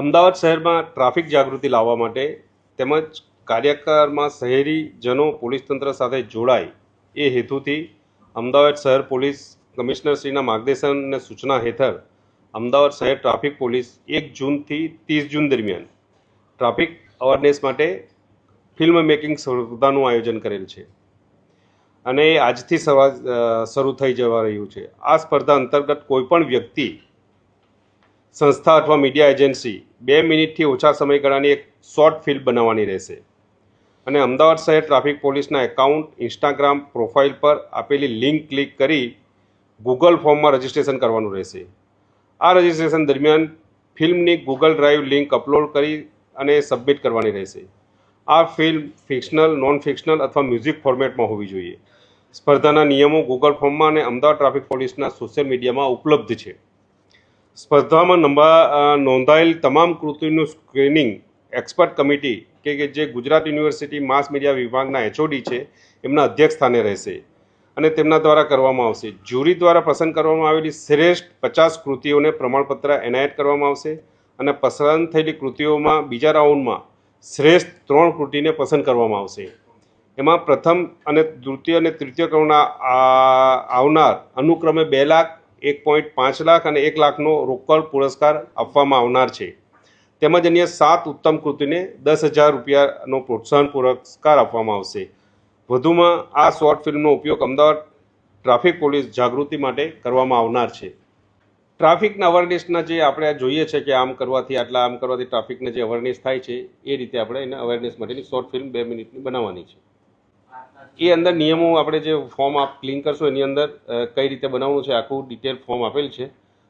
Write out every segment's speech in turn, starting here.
અમદાવાદ શહેરમાં ટ્રાફિક જાગૃતિ લાવવા માટે તેમજ કાર્યક્રમમાં શહેરીજનો પોલીસ તંત્ર સાથે જોડાય એ હેતુથી અમદાવાદ શહેર પોલીસ કમિશનરશ્રીના માર્ગદર્શન અને સૂચના હેઠળ અમદાવાદ શહેર ટ્રાફિક પોલીસ એક જૂનથી ત્રીસ જૂન દરમિયાન ટ્રાફિક અવેરનેસ માટે ફિલ્મ મેકિંગ સ્પર્ધાનું આયોજન કરેલ છે. અને એ આજથી શરૂ થઈ જવા રહ્યું છે. આ સ્પર્ધા અંતર્ગત કોઈપણ વ્યક્તિ સંસ્થા અથવા મીડિયા એજન્સી બે મિનિટથી ઓછા સમયગાળાની એક શોર્ટ ફિલ્મ બનાવવાની રહેશે. અને અમદાવાદ શહેર ટ્રાફિક પોલીસના એકાઉન્ટ ઇન્સ્ટાગ્રામ પ્રોફાઇલ પર આપેલી લિંક ક્લિક કરી ગૂગલ ફોર્મમાં રજિસ્ટ્રેશન કરવાનું રહેશે. આ રજિસ્ટ્રેશન દરમિયાન ફિલ્મની ગૂગલ ડ્રાઈવ લિંક અપલોડ કરી અને સબમિટ કરવાની રહેશે. આ ફિલ્મ ફિક્શનલ નોન ફિક્શનલ અથવા મ્યુઝિક ફોર્મેટમાં હોવી જોઈએ. સ્પર્ધાના નિયમો ગૂગલ ફોર્મમાં અને અમદાવાદ ટ્રાફિક પોલીસના સોશિયલ મીડિયામાં ઉપલબ્ધ છે. સ્પર્ધામાં નંબા નોંધાયેલ તમામ કૃતિનું સ્ક્રીનિંગ એક્સપર્ટ કમિટી કે કે જે ગુજરાત યુનિવર્સિટી માસ મીડિયા વિભાગના એચઓડી છે, એમના અધ્યક્ષ સ્થાને રહેશે. અને તેમના દ્વારા કરવામાં આવશે. જ્યુરી દ્વારા પસંદ કરવામાં આવેલી શ્રેષ્ઠ પચાસ કૃતિઓને પ્રમાણપત્ર એનાયત કરવામાં આવશે અને પસંદ થયેલી કૃતિઓમાં બીજા રાઉન્ડમાં શ્રેષ્ઠ ત્રણ કૃતિને પસંદ કરવામાં આવશે. એમાં પ્રથમ અને દ્વિતીય અને તૃતીય ક્રમના આવનાર અનુક્રમે બે લાખ એક પોઈન્ટ પાંચ લાખ અને એક લાખનો રોકડ પુરસ્કાર આપવામાં આવનાર છે. તેમજ અન્ય સાત ઉત્તમ કૃતિને દસ હજાર રૂપિયાનો પ્રોત્સાહન પુરસ્કાર આપવામાં આવશે. વધુમાં આ શોર્ટ ફિલ્મનો ઉપયોગ અમદાવાદ ટ્રાફિક પોલીસ જાગૃતિ માટે કરવામાં આવનાર છે. ટ્રાફિકના અવેરનેસના જે આપણે જોઈએ છે કે આમ કરવાથી આટલા, આમ કરવાથી ટ્રાફિકને જે અવેરનેસ થાય છે, એ રીતે આપણે એને અવેરનેસ માટેની શોર્ટ ફિલ્મ બે મિનિટની બનાવવાની છે. એ અંદર નિયમો આપણે જે ફોર્મ આપ ક્લીન કરશો, એની અંદર કઈ રીતે બનાવવાનું છે, આખું ડિટેલ ફોર્મ આપેલ છે.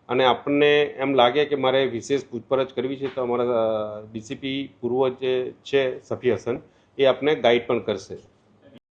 અને આપણને એમ લાગે કે મારે વિશેષ પૂછપરછ કરવી છે, તો અમારા ડીસીપી પૂર્વ જે છે, સફી હસન, એ આપને ગાઈડ પણ કરશે.